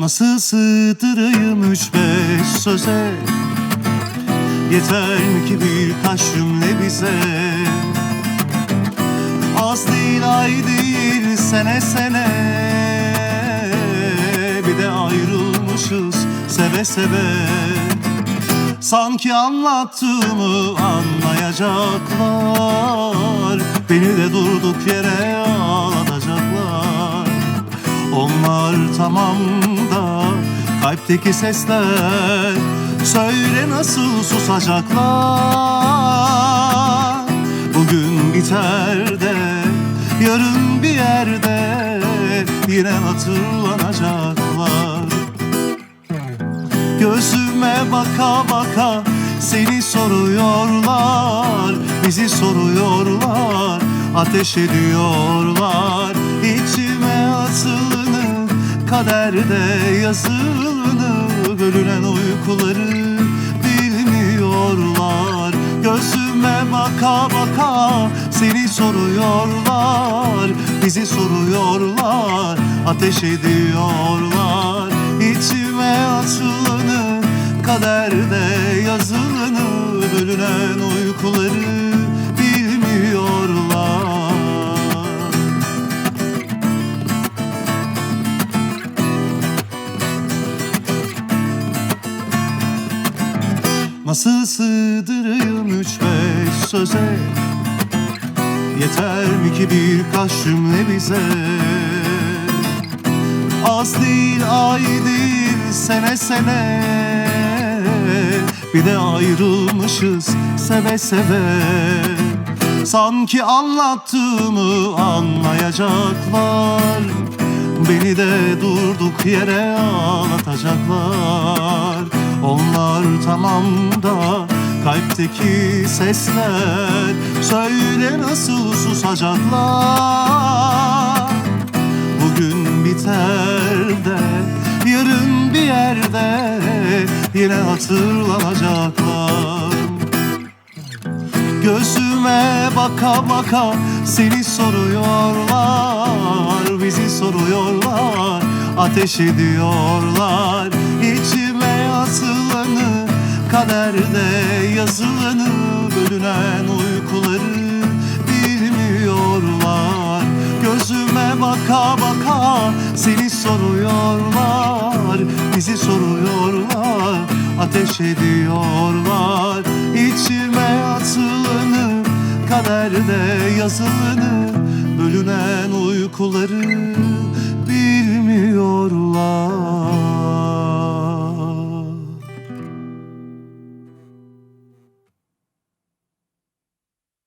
Nasıl sığdırayım üç beş söze? Yeter ki birkaç cümle bize. Az değil ay değil sene sene. Bir de ayrılmışız seve seve. Sanki anlattığımı anlayacaklar. Beni de durduk yere ağlatacaklar. Onlar tamam kalpteki sesler Söyle nasıl susacaklar? Bugün biter de yarın bir yerde Yine hatırlanacaklar. Gözüme baka baka seni soruyorlar Bizi soruyorlar Ateş ediyorlar. İçime atılını Kaderde yazılını Bölünen uykuları Bilmiyorlar Gözüme baka baka Seni soruyorlar. Bizi soruyorlar Ateş ediyorlar. İçime atılanı Kaderde yazılanı Bölünen uykuları Nasıl sığdırayım üç beş söze? Yeter mi ki birkaç cümle bize? Az değil ay değil sene sene. Bir de ayrılmışız seve seve. Sanki anlattığımı anlayacaklar. Beni de durduk yere ağlatacaklar Onlar tamam da kalpteki sesler. Söyle nasıl susacaklar? Bugün biter de yarın bir yerde Yine hatırlanacaklar. Gözüme baka baka seni soruyorlar Bizi soruyorlar ateş ediyorlar kaderde yazılanı Bölünen uykuları bilmiyorlar. Gözüme baka baka seni soruyorlar Bizi soruyorlar ateş ediyorlar. İçime atılanı kaderde yazılanı Bölünen uykuları